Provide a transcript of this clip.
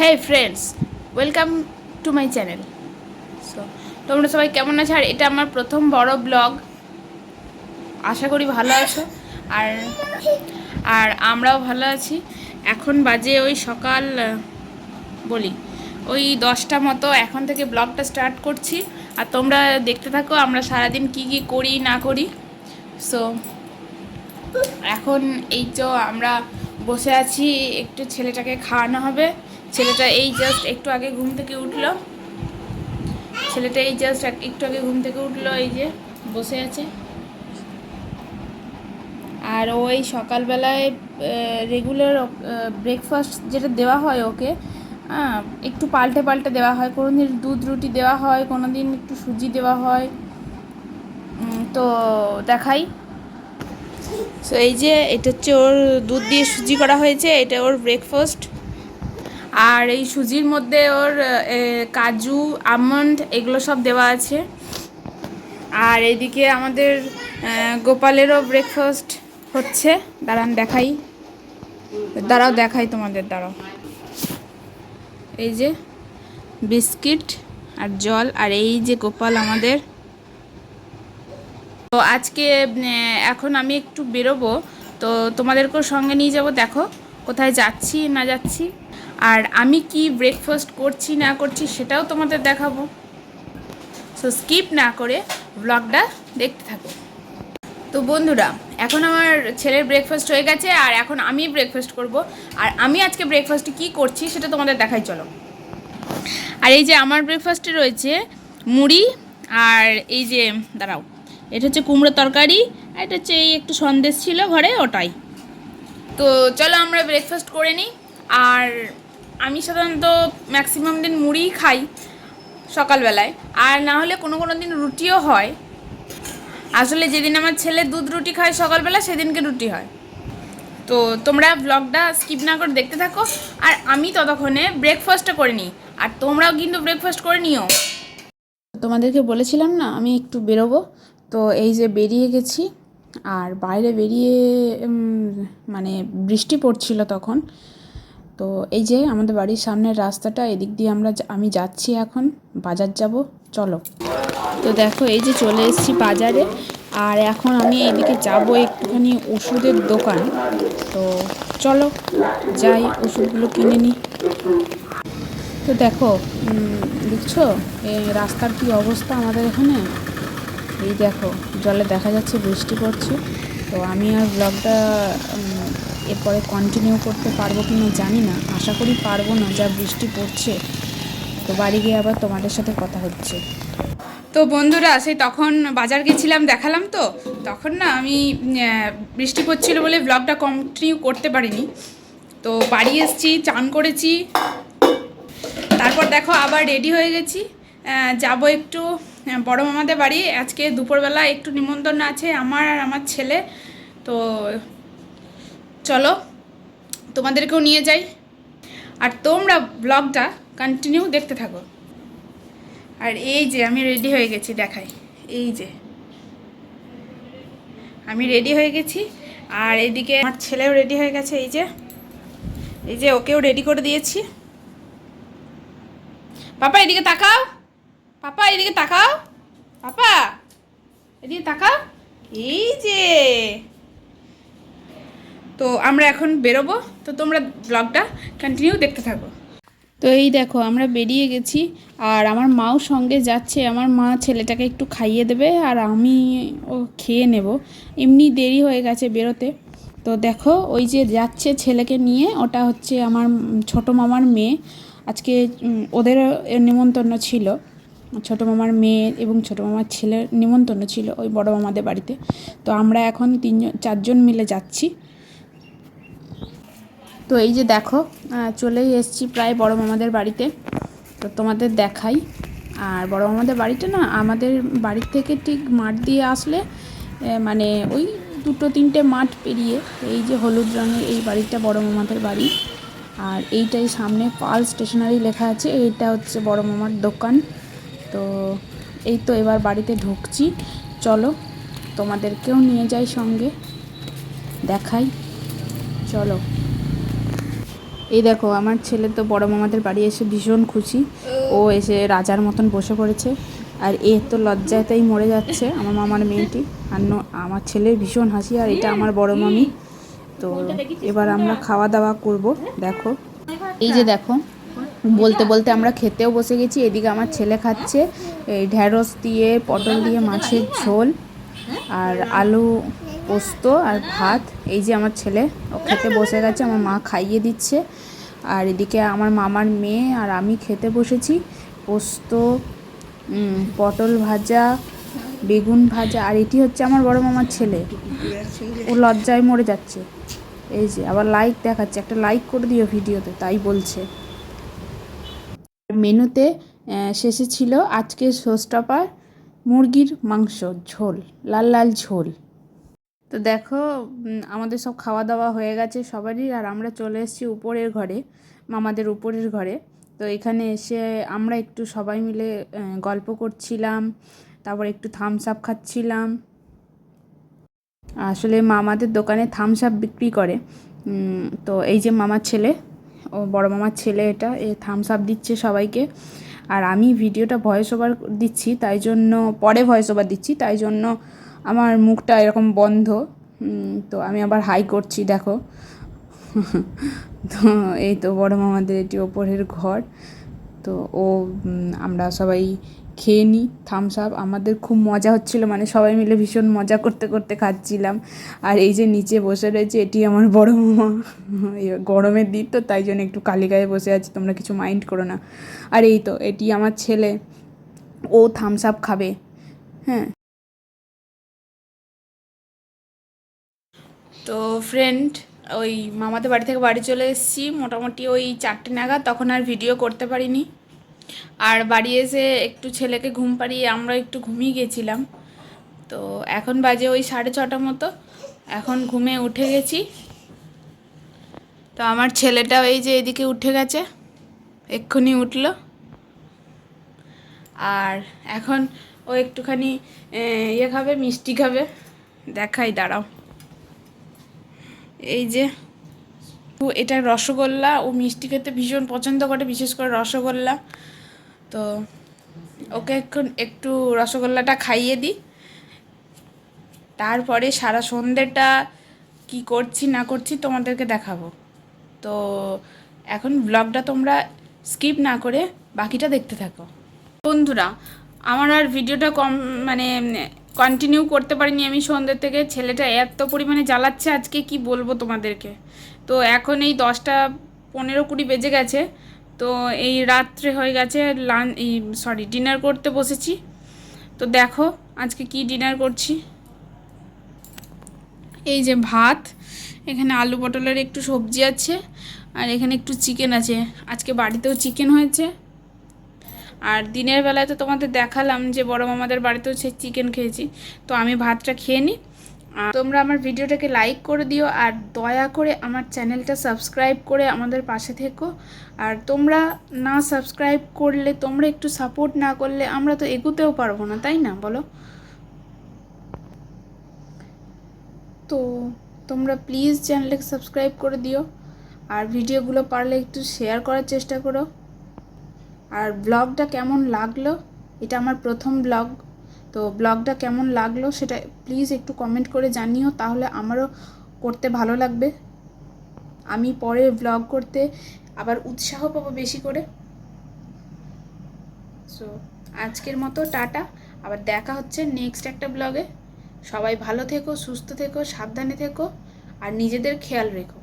Hey friends welcome to my channel so তোমরা সবাই কেমন আছো? আর এটা আমার প্রথম বড় ব্লগ আশা করি ভালো আছো। আর আর আমরাও ভালো আছি। এখন বাজে ওই সকাল, বলি, ওই দশটা মতো। এখন থেকে ব্লগটা স্টার্ট করছি। আর তোমরা দেখতে থাকো, আমরা সারাদিন কি কি করি, না করি। সো এখন এই তো আমরা বসে আছি। একটু ছেলেটাকে খাওয়ানো হবে। ছেলেটা এই জাস্ট একটু আগে ঘুম থেকে উঠল। ছেলেটা এই জাস্ট একটু আগে ঘুম থেকে উঠল এই যে বসে আছে। আর ওই সকালবেলায় রেগুলার ব্রেকফাস্ট যেটা দেওয়া হয় ওকে হ্যাঁ, একটু পাল্টে পাল্টে দেওয়া হয়। কোনো দিন দুধ রুটি দেওয়া হয় কোনো দিন একটু সুজি দেওয়া হয়। তো দেখাই। সো এই যে এটা হচ্ছে ওর দুধ দিয়ে সুজি করা হয়েছে এটা ওর ব্রেকফাস্ট আর এই সুজির মধ্যে ওর কাজু, আমন্ড এগুলো সব দেওয়া আছে। আর এদিকে আমাদের গোপালেরও ব্রেকফাস্ট হচ্ছে। দাঁড়ান, দেখাই। দাঁড়াও, দেখাই তোমাদের, দাঁড়াও। এই যে বিস্কিট আর জল, আর এই যে গোপাল আমাদের। তো আজকে এখন আমি একটু বেরোবো। তো তোমাদেরকেও সঙ্গে নিয়ে যাব, দেখো। কোথায় যাচ্ছি, না যাচ্ছি। আর আমি কি ব্রেকফাস্ট করছি, না করছি সেটাও তোমাদের দেখাবো। সো স্কিপ না করে ব্লগটা দেখতে থাকো। তো বন্ধুরা, এখন আমার ছেলের ব্রেকফাস্ট হয়ে গেছে আর এখন আমি ব্রেকফাস্ট করব। আর আমি আজকে ব্রেকফাস্টে কি করছি সেটা তোমাদের দেখাই, চলো। আর এই যে আমার ব্রেকফাস্টে রয়েছে মুড়ি আর এই যে, দাঁড়াও, এটা হচ্ছে কুমড়ো তরকারি আর এটা হচ্ছে এই একটু সন্দেশ ছিল ঘরে ওটাই। তো চলো আমরা ব্রেকফাস্ট করে নিই। আর আমি সাধারণত ম্যাক্সিমাম দিন মুড়িই খাই সকালবেলায়। আর না হলে কোনো কোনো দিন রুটিও হয়। আসলে যেদিন আমার ছেলে দুধ রুটি খায় সকালবেলা, সেদিনকে রুটি হয়। তো তোমরা ব্লগটা স্কিপ না করে দেখতে থাকো। আর আমি ততক্ষণে ব্রেকফাস্টটা করে নিই। আর তোমরাও কিন্তু ব্রেকফাস্ট করে নিও। তোমাদেরকে বলেছিলাম না, আমি একটু বেরোবো। তো এই যে বেরিয়ে গেছি। আর বাইরে বেরিয়ে মানে বৃষ্টি পড়ছিল তখন। তো এই যে আমাদের বাড়ির সামনের রাস্তাটা, এদিক দিয়ে আমরা আমি যাচ্ছি এখন, বাজার যাব, চলো। তো দেখো, এই যে চলে এসেছি বাজারে, আর এখন আমি এদিকে যাব একটুখানি ওষুধের দোকান। তো চলো, যাই, ওষুধগুলো কিনে নিই তো দেখো দেখছ এই রাস্তার কি অবস্থা আমাদের এখানে? এই দেখো, জলে দেখা যাচ্ছে বৃষ্টি পড়ছে। তো আমি আর ব্লগটা এরপরে কন্টিনিউ করতে পারব কি না জানি না। আশা করি পারব না, যা বৃষ্টি পড়ছে। তো বাড়ি গিয়ে আবার তোমাদের সাথে কথা হচ্ছে। তো বন্ধুরা, সেই তখন বাজার গেছিলাম, দেখালাম তো। তখন না আমি বৃষ্টি পড়ছিল বলে ব্লগটা কন্টিনিউ করতে পারিনি। তো বাড়ি এসেছি, চান করেছি। তারপর দেখো আবার রেডি হয়ে গেছি। যাব একটু বড় মামাদের বাড়ি। আজকে দুপুরবেলা একটু নিমন্ত্রণ আছে আমার আর আমার ছেলে। তো চলো, তোমাদেরকেও নিয়ে যাই। আর তোমরা ব্লগটা কন্টিনিউ দেখতে থাকো। আর এই যে, আমি রেডি হয়ে গেছি, দেখাই। এই যে। আমি রেডি হয়ে গেছি। আর এদিকে আমার ছেলেও রেডি হয়ে গেছে, এই যে। এই যে, ওকেও রেডি করে দিয়েছি। পাপা, এদিকে তাকাও। পাপা, এদিকে তাকাও। পাপা, এদিকে তাকাও। এই যে। তো আমরা এখন বেরোবো। তো তোমরা ব্লগটা কন্টিনিউ দেখতে থাকো। তো এই দেখো, আমরা বেরিয়ে গেছি আর আমার মাও সঙ্গে যাচ্ছে। আমার মা ছেলেটাকে একটু খাইয়ে দেবে আর আমি ও খেয়ে নেব। এমনি দেরি হয়ে গেছে বেরোতে। তো দেখো, ওই যে যাচ্ছে ছেলেকে নিয়ে, ওটা হচ্ছে আমার ছোট মামার মেয়ে। আজকে ওদের নিমন্ত্রণ ছিল। ছোট মামার মেয়ে এবং ছোট মামার ছেলের নিমন্ত্রণ ছিল ওই বড় মামাদের বাড়িতে। তো আমরা এখন তিনজন, চারজন মিলে যাচ্ছি। তো এই যে দেখো চলেই এসেছি প্রায় বড় মামাদের বাড়িতে। তো তোমাদের দেখাই। আর বড় মামাদের বাড়িটা না, আমাদের বাড়ির থেকে ঠিক মাঠ দিয়ে আসলে মানে ওই দুটো তিনটে মাঠ পেরিয়ে এই যে হলুদ রঙের এই বাড়িটা বড় মামাদের বাড়ি। আর এইটাই সামনে পাল স্টেশনারি লেখা আছে, এইটা হচ্ছে বড় মামার দোকান। তো এই তো এবার বাড়িতে ঢুকছি। চলো, তোমাদেরকেও নিয়ে যাই সঙ্গে, দেখাই। চলো। এই দেখো, আমার ছেলে তো বড় মামাদের বাড়ি এসে ভীষণ খুশি। ও এসে রাজার মতন বসে পড়েছে। আর এ তো লজ্জাতেই মরে যাচ্ছে, আমার মামার মেয়েটি। আর আমার ছেলের ভীষণ হাসি, আর এটা আমার বড় মামি। তো এবার আমরা খাওয়া দাওয়া করব, দেখো। এই যে দেখো, বলতে বলতে আমরা খেতেও বসে গেছি। এদিকে আমার ছেলে খাচ্ছে, এই ঢ্যাঁড়স দিয়ে, পটল দিয়ে মাছের ঝোল। আর আলু পোস্ত আর ভাত। এই যে আমার ছেলে, ও খেতে বসে গেছে, আমার মা খাইয়ে দিচ্ছে। আর এদিকে আমার মামার মেয়ে আর আমি খেতে বসেছি। পোস্ত পটল ভাজা, বেগুন ভাজা, আর এটি হচ্ছে আমার বড় মামার ছেলে। ও লজ্জায় মরে যাচ্ছে। এই যে, আবার লাইক দেখাচ্ছে। একটা লাইক করে দিও ভিডিওতে, তাই বলছে। মেনুতে শেষে ছিল আজকে সোস্টপার মুরগির মাংস, ঝোল, লাল লাল ঝোল। তো দেখো আমাদের সব খাওয়া দাওয়া হয়ে গেছে সবারই, আর আমরা চলে এসেছি উপরের ঘরে, মামাদের উপরের ঘরে। তো এখানে এসে আমরা একটু সবাই মিলে গল্প করছিলাম, তারপর একটু থামস আপ খাচ্ছিলাম। আসলে মামাদের দোকানে থামস আপ বিক্রি করে। তো এই যে মামার ছেলে, ও বড় মামার ছেলে এটা, এ থামস আপ দিচ্ছে সবাইকে। আর আমি ভিডিওটা ভয়েস ওভার দিচ্ছি, তাই জন্য, পরে ভয়েস ওভার দিচ্ছি, তাই জন্য আমার মুখটা এরকম বন্ধ। তো আমি আবার হাই করছি, দেখো। তো এই তো বড় মামাদের এটি ওপরের ঘর। তো ও আমরা সবাই খেয়ে নিই থামস আপ আমাদের খুব মজা হচ্ছিল মানে সবাই মিলে ভীষণ মজা করতে করতে খাচ্ছিলাম। আর এই যে নিচে বসে রয়েছে, এটি আমার বড় মামা। গরমের দিন তো, তাই জন্য একটু কালি গায়ে বসে আছি, তোমরা কিছু মাইন্ড করো না। আর এই তো, এটি আমার ছেলে। ও থামস আপ খাবে। হ্যাঁ তো ফ্রেন্ড ওই মামাদের বাড়ি থেকে বাড়ি চলে এসেছি। মোটামুটি ওই চারটে নাগাদ, তখন আর ভিডিও করতে পারিনি। আর বাড়ি এসে একটু ছেলেকে ঘুম পাড়িয়ে আমরা একটু ঘুমিয়ে গেছিলাম। তো এখন বাজে ওই সাড়ে ছটা মতো। এখন ঘুমে উঠে গেছি। তো আমার ছেলেটাও এই যে এদিকে উঠে গেছে। এক্ষুনি উঠল। আর এখন ও একটুখানি ইয়ে খাবে, মিষ্টি খাবে। দেখাই, দাঁড়াও। এই যে এটা রসগোল্লা ও মিষ্টি খেতে ভীষণ পছন্দ করে, বিশেষ করে রসগোল্লা। তো ওকে এখন একটু রসগোল্লাটা খাইয়ে দিই। তারপরে সারা সন্ধ্যেটা কি করছি, না করছি তোমাদেরকে দেখাবো। তো এখন ব্লগটা তোমরা স্কিপ না করে বাকিটা দেখতে থাকো। বন্ধুরা, আমার আর ভিডিওটা কম মানে কন্টিনিউ করতে পারিনি আমি সন্ধ্যে থেকে। ছেলেটা এত পরিমাণে জ্বালাচ্ছে আজকে, কি বলব তোমাদেরকে? তো এখন এই দশটা পনেরো কুড়ি বেজে গেছে। তো এই রাত্রে হয়ে গেছে এই সরি ডিনার করতে বসেছি। তো দেখো আজকে কি ডিনার করছি। এই যে ভাত, এখানে আলু পটলের একটু সবজি আছে, আর এখানে একটু চিকেন আছে। আজকে বাড়িতেও চিকেন হয়েছে। আর দিনের বেলায় তো তোমাদের দেখালাম যে বড় মামাদের বাড়িতেও সে চিকেন খেয়েছি। তো আমি ভাতটা খেয়ে নিই আর তোমরা আমার ভিডিওটাকে লাইক করে দিও আর দয়া করে আমার চ্যানেলটা সাবস্ক্রাইব করে আমাদের পাশে থেকো। আর তোমরা না সাবস্ক্রাইব করলে, তোমরা একটু সাপোর্ট না করলে আমরা তো এগোতেও পারব না, তাই না? বলো। তো তোমরা প্লিজ চ্যানেলটাকে সাবস্ক্রাইব করে দিও। আর ভিডিওগুলো পারলে একটু শেয়ার করার চেষ্টা করো। আর ব্লগটা কেমন লাগল? এটা আমার প্রথম ব্লগ তো ব্লগটা কেমন লাগল সেটা প্লিজ একটু কমেন্ট করে জানিও, তাহলে আমারও করতে ভালো লাগবে। আমি পরে ব্লগ করতে আবার উৎসাহ পাবো বেশি করে। সো আজকের মতো টাটা, আবার দেখা হচ্ছে নেক্সট একটা ব্লগে সবাই ভালো থেকো, সুস্থ থেকো, সাবধানে থেকো, আর নিজেদের খেয়াল রেখো।